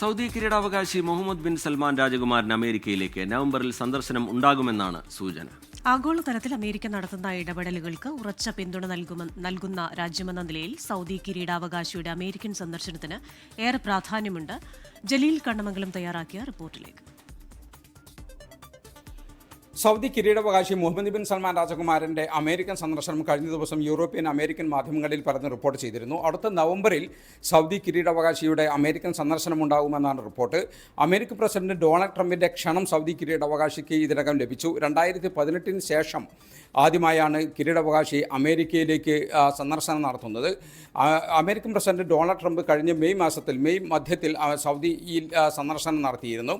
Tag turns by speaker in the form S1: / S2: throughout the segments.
S1: Saudi കിരീടാവകാശി Muhammad bin Salman രാജകുമാരൻ അമേരിക്കയിലേക്ക് നവംബറിൽ സന്ദർശനം ഉണ്ടാകുമെന്നാണ് സൂചന.
S2: ആഗോളതലത്തിൽ അമേരിക്ക നടത്തുന്ന ഇടപെടലുകൾക്ക് ഉറച്ച പിന്തുണ നൽകുന്ന രാജ്യമെന്ന നിലയിൽ സൗദി കിരീടാവകാശിയുടെ അമേരിക്കൻ സന്ദർശനത്തിന് ഏറെ പ്രാധാന്യമുണ്ട്. ജലീൽ കണ്ണമംഗലം തയ്യാറാക്കിയ റിപ്പോർട്ടിലേക്ക്.
S3: സൗദി കിരീടാവകാശി മുഹമ്മദ് ബിൻ സൽമാൻ രാജകുമാരന്റെ അമേരിക്കൻ സന്ദർശനം കഴിഞ്ഞ ദിവസം യൂറോപ്യൻ അമേരിക്കൻ മാധ്യമങ്ങളിൽ പരന്ന് റിപ്പോർട്ട് ചെയ്തിരുന്നു. അടുത്ത നവംബറിൽ സൗദി കിരീടാവകാശിയുടെ അമേരിക്കൻ സന്ദർശനം ഉണ്ടാകുമെന്നാണ് റിപ്പോർട്ട് അമേരിക്കൻ പ്രസിഡന്റ് ഡൊണാൾഡ് ട്രംപിന്റെ ക്ഷണം സൗദി കിരീടാവകാശിക്ക് ഇതിനകം ലഭിച്ചു. രണ്ടായിരത്തി പതിനെട്ടിന് ശേഷം ആദ്യമായാണ് കിരീടാവകാശി അമേരിക്കയിലേക്ക് സന്ദർശനം നടത്തുന്നത്. അമേരിക്കൻ പ്രസിഡന്റ് ഡൊണാൾഡ് ട്രംപ് കഴിഞ്ഞ മെയ് മാസത്തിൽ മെയ് മധ്യത്തിൽ സൗദിയിൽ സന്ദർശനം നടത്തിയിരുന്നു.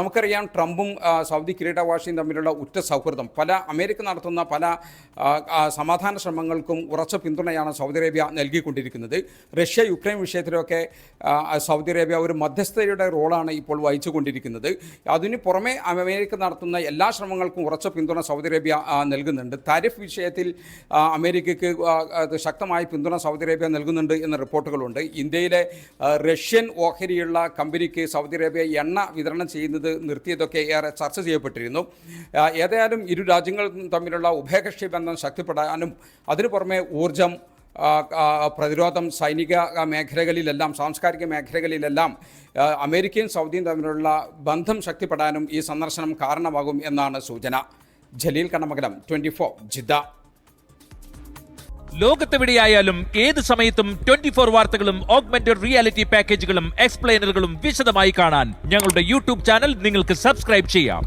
S3: നമുക്കറിയാം ട്രംപും സൗദി കിരീടാവകാശിയും തമ്മിലുള്ള ഉറ്റ സൗഹൃദം. പല അമേരിക്ക നടത്തുന്ന പല സമാധാന ശ്രമങ്ങൾക്കും ഉറച്ച പിന്തുണയാണ് സൗദി അറേബ്യ നൽകിക്കൊണ്ടിരിക്കുന്നത്. റഷ്യ യുക്രൈൻ വിഷയത്തിലൊക്കെ സൗദി അറേബ്യ ഒരു മധ്യസ്ഥതയുടെ റോളാണ് ഇപ്പോൾ വഹിച്ചുകൊണ്ടിരിക്കുന്നത്. അതിന് പുറമെ അമേരിക്ക നടത്തുന്ന എല്ലാ ശ്രമങ്ങൾക്കും ഉറച്ച പിന്തുണ സൗദി അറേബ്യ നൽകുന്നുണ്ട്. താരിഫ് വിഷയത്തിൽ അമേരിക്കയ്ക്ക് ശക്തമായ പിന്തുണ സൗദി അറേബ്യ നൽകുന്നുണ്ട് എന്ന റിപ്പോർട്ടുകളുണ്ട്. ഇന്ത്യയിലെ റഷ്യൻ ഓഹരിയുള്ള കമ്പനിക്ക് സൗദി അറേബ്യ എണ്ണ വിതരണം ചെയ്യുന്നത് നിർത്തിയതൊക്കെ ഏറെ ചർച്ച ചെയ്യപ്പെട്ടിരുന്നു. ഏതായാലും ഇരു രാജ്യങ്ങളും തമ്മിലുള്ള ഉഭയകക്ഷി ബന്ധം ശക്തിപ്പെടാനും അതിനു പുറമെ ഊർജം പ്രതിരോധം സൈനിക മേഖലകളിലെല്ലാം സാംസ്കാരിക മേഖലകളിലെല്ലാം അമേരിക്കയും സൗദിയും തമ്മിലുള്ള ബന്ധം ശക്തിപ്പെടാനും ഈ സന്ദർശനം കാരണമാകും എന്നാണ് സൂചന. Jaleel Kannamangalam twenty four Jeddah.
S4: ലോകത്തെവിടെയായാലും ഏത് സമയത്തും ട്വന്റി ഫോർ വാർത്തകളും ഓഗ്മെന്റഡ് റിയാലിറ്റി പാക്കേജുകളും എക്സ്പ്ലെയിനറുകളും വിശദമായി കാണാൻ ഞങ്ങളുടെ യൂട്യൂബ് ചാനൽ നിങ്ങൾക്ക് സബ്സ്ക്രൈബ് ചെയ്യാം.